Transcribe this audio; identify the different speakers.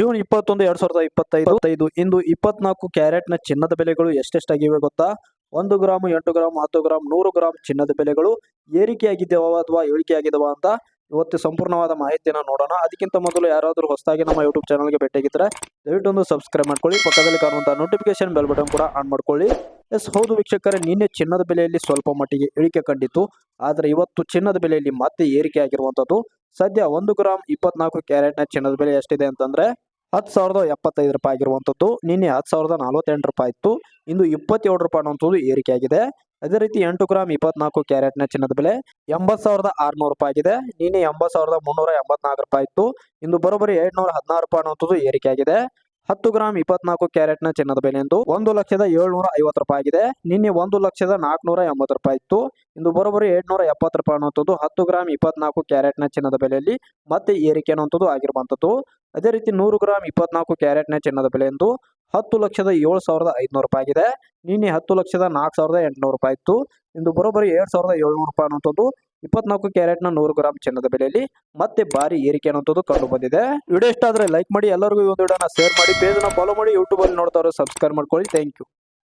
Speaker 1: June ಇಪ್ಪತ್ತೊಂದು ಎರಡ್ ಸಾವಿರದ ಇಪ್ಪತ್ತೈದು ಇಂದು ಇಪ್ಪತ್ನಾಲ್ಕು ಕ್ಯಾರೆಟ್ನ ಚಿನ್ನದ ಬೆಲೆಗಳು ಎಷ್ಟೆಷ್ಟಾಗಿವೆ ಗೊತ್ತಾ? ಒಂದು ಗ್ರಾಮ್ ಎಂಟು ಗ್ರಾಮ್ ಹತ್ತು ಗ್ರಾಮ್ ನೂರು ಗ್ರಾಮ್ ಚಿನ್ನದ ಬೆಲೆಗಳು ಏರಿಕೆಯಾಗಿದ್ದಾವ ಅಥವಾ ಇಳಿಕೆಯಾಗಿದ್ದಾವ ಅಂತ ಇವತ್ತು ಸಂಪೂರ್ಣವಾದ ಮಾಹಿತಿಯನ್ನ ನೋಡೋಣ. ಅದಕ್ಕಿಂತ ಮೊದಲು ಯಾರಾದರೂ ಹೊಸದಾಗಿ ನಮ್ಮ ಯೂಟ್ಯೂಬ್ ಚಾನಲ್ಗೆ ಭೇಟಿಯಾಗಿದ್ದರೆ ದಯವಿಟ್ಟು ಒಂದು ಸಬ್ಸ್ಕ್ರೈಬ್ ಮಾಡ್ಕೊಳ್ಳಿ. ಪಕ್ಕದಲ್ಲಿ ಕಾಣುವಂಥ ನೋಟಿಫಿಕೇಶನ್ ಬೆಲ್ ಬಟನ್ ಕೂಡ ಆನ್ ಮಾಡ್ಕೊಳ್ಳಿ. ಎಸ್ ಹೌದು ವೀಕ್ಷಕರೇ ನಿನ್ನೆ ಚಿನ್ನದ ಬೆಲೆಯಲ್ಲಿ ಸ್ವಲ್ಪ ಮಟ್ಟಿಗೆ ಇಳಿಕೆ ಕಂಡಿತ್ತು. ಆದರೆ ಇವತ್ತು ಚಿನ್ನದ ಬೆಲೆಯಲ್ಲಿ ಮತ್ತೆ ಏರಿಕೆ ಆಗಿರುವಂಥದ್ದು ಸದ್ಯ ಒಂದು ಗ್ರಾಮ್ ಇಪ್ಪತ್ನಾಲ್ಕು ಕ್ಯಾರೆಟ್ನ ಚಿನ್ನದ ಬೆಲೆ ಎಷ್ಟಿದೆ ಅಂತಂದ್ರೆ ಹತ್ತು ಸಾವಿರದ ಎಪ್ಪತ್ತೈದು ರೂಪಾಯಿ ಆಗಿರುವಂಥದ್ದು. ನಿನ್ನೆ ಹತ್ತು ಸಾವಿರದ ನಲವತ್ತೆಂಟು ರೂಪಾಯಿ ಇತ್ತು. ಇಂದು ಇಪ್ಪತ್ತೇಳು ರೂಪಾಯಿ ಅನ್ನುವಂಥದ್ದು ಏರಿಕೆ ಆಗಿದೆ ಅದೇ ರೀತಿ ಎಂಟು ಗ್ರಾಮ್ ಇಪ್ಪತ್ನಾಲ್ಕು ಕ್ಯಾರೆಟ್ನ ಚಿನ್ನದ ಬೆಲೆ ಎಂಬತ್ತು ಸಾವಿರದ ಆರುನೂರು ರೂಪಾಯಿ ಆಗಿದೆ. ನಿನ್ನೆ ಎಂಬತ್ತು ಸಾವಿರದ ಮುನ್ನೂರ ಎಂಬತ್ನಾಲ್ಕು ರೂಪಾಯಿ ಇತ್ತು. ಇಂದು ಬರೋಬ್ಬರಿ ಏಳ್ನೂರ ಹದಿನಾರು ರೂಪಾಯಿ ಅನ್ನುವಂಥದ್ದು ಏರಿಕೆ ಆಗಿದೆ ಹತ್ತು ಗ್ರಾಮ್ ಇಪ್ಪತ್ನಾಲ್ಕು ಕ್ಯಾರೆಟ್ನ ಚಿನ್ನದ ಬೆಲೆ ಎಂದು ಒಂದು ಲಕ್ಷದ ಏಳ್ನೂರ ಐವತ್ತು ರೂಪಾಯಿ ಆಗಿದೆ. ನಿನ್ನೆ ಒಂದು ಲಕ್ಷದ ನಾಲ್ಕುನೂರ ಎಂಬತ್ತು ರೂಪಾಯಿ ಇತ್ತು. ಇಂದು ಬರೋಬ್ಬರಿ ಏಳ್ನೂರ ಎಪ್ಪತ್ತು ರೂಪಾಯಿ ಅನ್ನುವಂಥದ್ದು ಹತ್ತು ಗ್ರಾಮ್ ಇಪ್ಪತ್ನಾಲ್ಕು ಕ್ಯಾರೆಟ್ನ ಚಿನ್ನದ ಬೆಲೆಯಲ್ಲಿ ಮತ್ತೆ ಏರಿಕೆ ಅನ್ನುವಂಥದ್ದು ಆಗಿರುವಂಥದ್ದು. ಅದೇ ರೀತಿ ನೂರು ಗ್ರಾಮ್ ಇಪ್ಪತ್ನಾಲ್ಕು ಕ್ಯಾರೆಟ್ನ ಚಿನ್ನದ ಬೆಲೆ ಎಂದು ಹತ್ತು ಲಕ್ಷದ ಏಳು ಸಾವಿರದ ಐದುನೂರು ರೂಪಾಯಿ ಆಗಿದೆ. ನಿನ್ನೆ ಹತ್ತು ಲಕ್ಷದ ನಾಲ್ಕು ಸಾವಿರದ ಎಂಟುನೂರು ರೂಪಾಯಿ ಇತ್ತು. ಇಂದು ಬರೋಬ್ಬರಿ ಎರಡು ಸಾವಿರದ ಏಳ್ನೂರು ರೂಪಾಯಿ ಅನ್ನುವಂಥದ್ದು ಇಪ್ಪತ್ನಾಲ್ಕು ಕ್ಯಾರೆಟ್ನ ನೂರು ಗ್ರಾಮ್ ಚಿನ್ನದ ಬೆಲೆಯಲ್ಲಿ ಮತ್ತೆ ಭಾರಿ ಏರಿಕೆ ಅನ್ನುವಂಥದ್ದು ಕಂಡು ಬಂದಿದೆ. ವಿಡಿಯೋ ಇಷ್ಟ ಆದರೆ ಲೈಕ್ ಮಾಡಿ, ಎಲ್ಲರಿಗೂ ಈ ಒಂದು ವಿಡಿಯೋನ ಶೇರ್ ಮಾಡಿ ಪೇಜ್ನ ಫಾಲೋ ಮಾಡಿ, ಯೂಟ್ಯೂಬಲ್ಲಿ ನೋಡ್ತಾರೋ ಸಬ್ಸ್ಕ್ರೈಬ್ ಮಾಡ್ಕೊಳ್ಳಿ. Thank you.